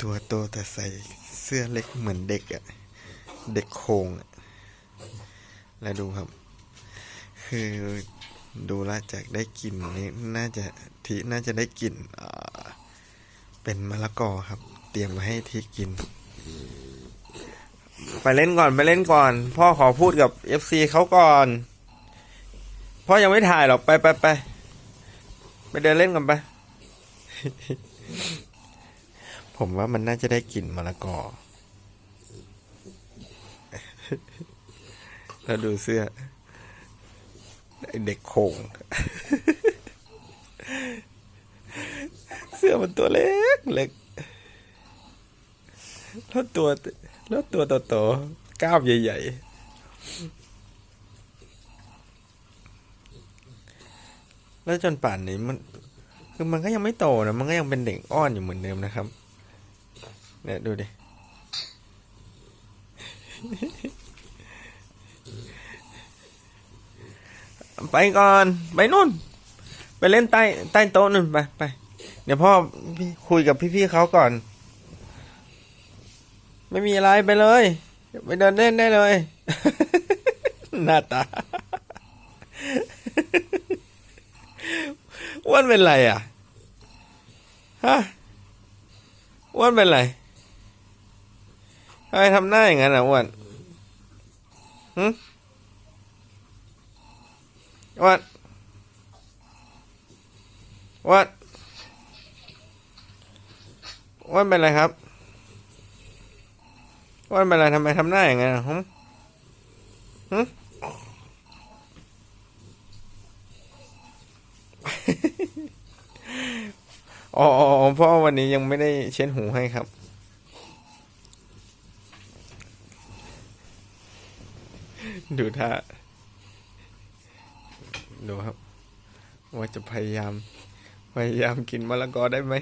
ตัวโตแต่ใส่เสื้อเล็กเหมือนเด็กอะเด็กโคงอะแล้วดูครับ คือดูแลวจากได้กลิ่นนี่น่าจะทีน่าจะได้กลิ่นเป็นมะละกอครับ เตรียมมาให้ทีกิน ไปเล่นก่อนไปเล่นก่อน พ่อขอพูดกับเอฟซีเขาก่อน พ่อยังไม่ถ่ายหรอก ไปไปไปไปเดินเล่นกันไป ผมว่ามันน่าจะได้กลิ่นมะละกอ แล้วดูเสื้อ เด็กโคงเสื้อมันตัวเล็กเล็ก แล้วตัวแล้วตัวโตๆกล้ามใหญ่ ๆ แล้วจนป่านนี้มัน คือมันก็ยังไม่โตนะ มันก็ยังเป็นเด็กอ้อนอยู่เหมือนเดิมนะครับ เนี่ยดูดิ ไปก่อน ไปนู่น ไปเล่นใต้ใต้โต๊ะนู่นไปไป เดี๋ยวพ่อคุยกับพี่ๆเขาก่อน ไม่มีอะไรไปเลย ไปเดินเล่นได้เลย หน้าตาอ้วนเป็นไรอะ ฮะอ้วนเป็นไร ไมทำหน้าอย่างนั้นอะอ้วนหึอ้วนอ้วนอ้วนเป็นไรครับอ้วนเป็นไรทำไมทำหน้าอย่างนั้นอะหึหึอ๋ออ๋อเพราะว่าวันนี้ยังไม่ได้เช็ดหูให้ครับ ดูท่าดูครับ ว่าจะพยายาม พยายามกินมะละกอได้ไหม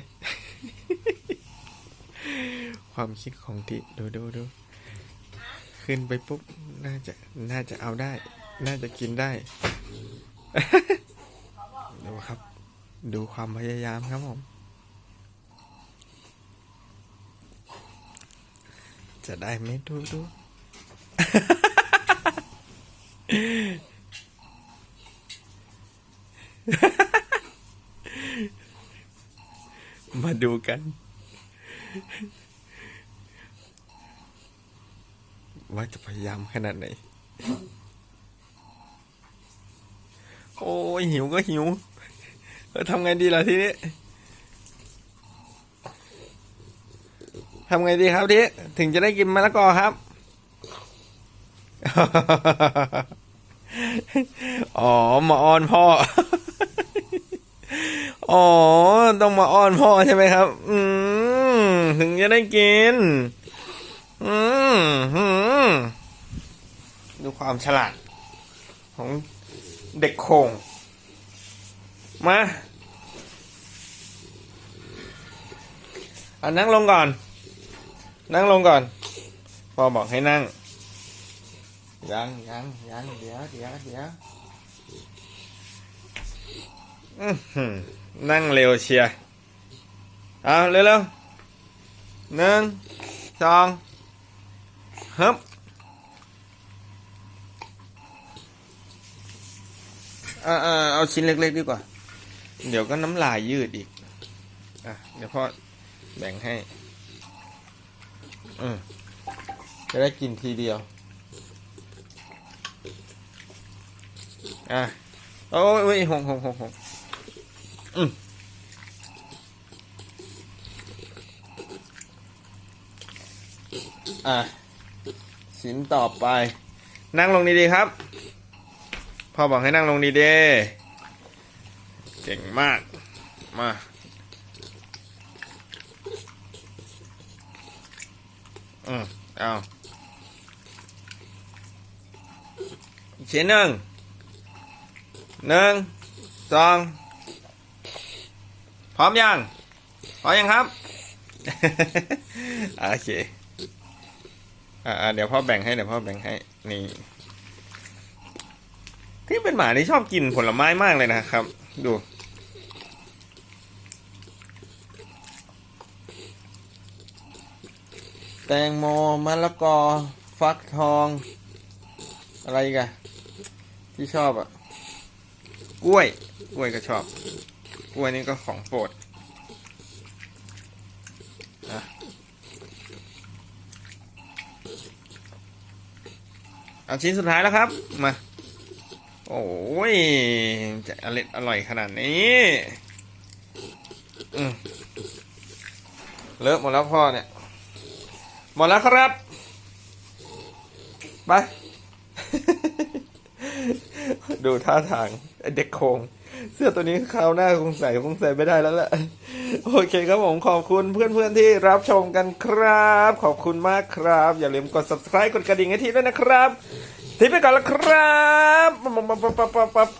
ความคิดของทิดูดูดูขึ้นไปปุ๊บ น่าจะน่าจะเอาได้ น่าจะกินได้ ดูครับ ดูความพยายามครับผมจะได้ไหมดูดู มาดูกัน ว่าจะพยายามขนาดไหน โอ้ยหิวก็หิวเออทำไงดีล่ะทีนี้ทำไงดีครับทีถึงจะได้กินมะละกอครับ อ๋อ มาอ้อนพ่อ อ๋อ ต้องมาอ้อนพ่อใช่ไหมครับ อืม ถึงจะได้กิน อืมดูความฉลาด ของเด็กโคงมาอะนั่งลงก่อน นั่งลงก่อนพ่อบอกให้นั่ง ยังยังยังเดี๋ยวเดี๋ยวเดี๋ยวอื้อหือนั่งเร็วเชียร์เอาเร็วเร็วๆหนึ่งสองฮึบอ่าอ่าเอาชิ้นเล็ก ๆ ดีกว่า เดี๋ยวก็น้ำลายยืดอีก อะ เดี๋ยวพ่อแบ่งให้ อืมจะได้กินทีเดียว อะโอ้ยหงหงหงหงอืมอะชิ้นต่อไป นั่งลงดีๆครับพ่อบอกให้นั่งลงดีๆเก่งมาก มาอืมเอาอีกชิ้นหนึ่ง หนึ่งสองพร้อมยังพร้อมยังครับ โอเค อ่าเดี๋ยวพ่อแบ่งให้เดี๋ยวพ่อแบ่งให้ นี่ที่เป็นหมาที่ชอบกินผลไม้มากเลยนะครับ ดู แตงโมมะละกอ ฟักทอง อะไรกันที่ชอบอะ กล้วย กล้วยก็ชอบ กล้วยนี่ก็ของโปรดอะเอาชิ้นสุดท้ายแล้วครับ มา โอ้ย จะอร่อยอร่อยขนาดนี้อเลอะหมดแล้วพ่อเนี่ย หมดแล้วครับ ไป ดูท่าทางเด็กโคง เสื้อตัวนี้คราวหน้าคงใส่คงใส่ไม่ได้แล้วแหละโอเคครับผมขอบคุณเพื่อนๆที่รับชมกันครับ ขอบคุณมากครับ อย่าลืมกด subscribe กดกระดิ่งให้ทีด้วยนะครับ ทีไปก่อนแล้วครับปั๊บปั๊บปั๊บปั๊บ